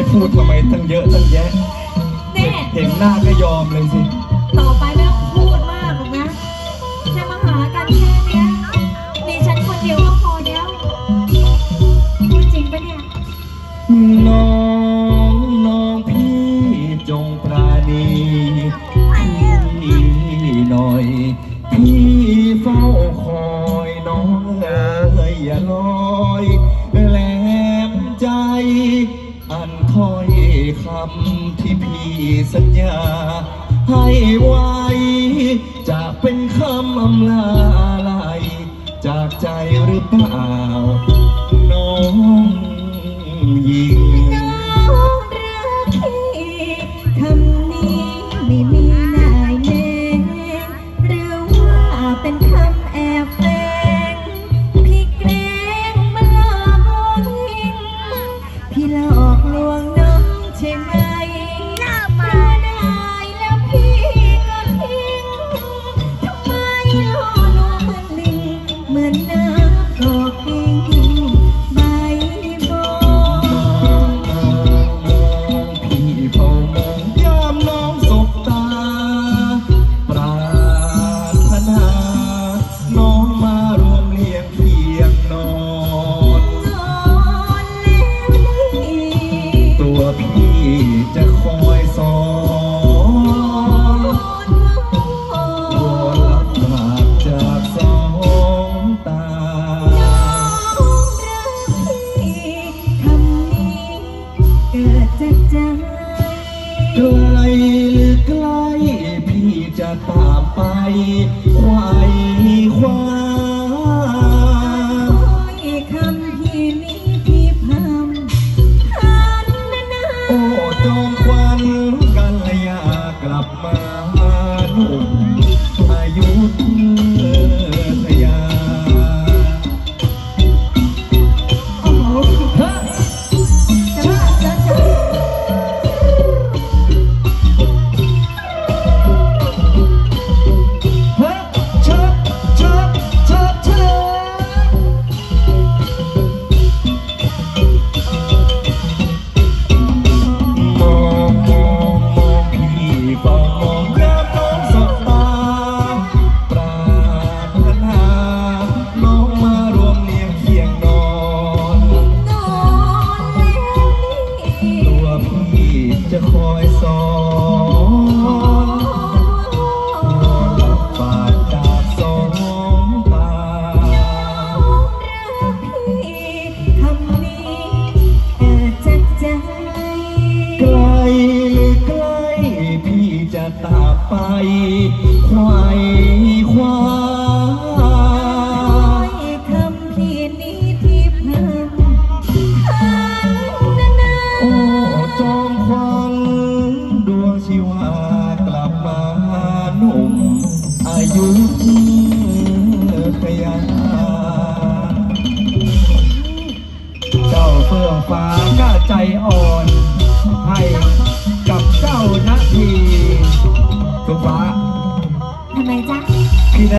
ให้พูดทำไมตั้งเยอะตั้งแยะ แน่เห็นหน้าก็ยอมเลยสิ ต่อไปไม่ต้องพูดมากหรอกนะแค่มาหากันแค่เนี้ยมีฉันคนเดียวก็พอแล้วพูดจริงปะเนี่ย น้องน้องพี่จงปราณีพี่หน่อย พี่เฝ้าคอยน้องเอ๋ยอย่าลอ อันถ้อยคำที่พี่สัญญา ให้ไว้ จะเป็นคำอำลาอะไรจากใจหรือเปล่า น้องหญิงน้อง กลหรือใกล้พี่จะตามไปไหว ไปไขวคว้าคำที่นี้ที่พำทันนะนโอ้จอมควันดวงชีวากลับมาหนุ่มอายุทยาเจ้าเฟื่องฟ้า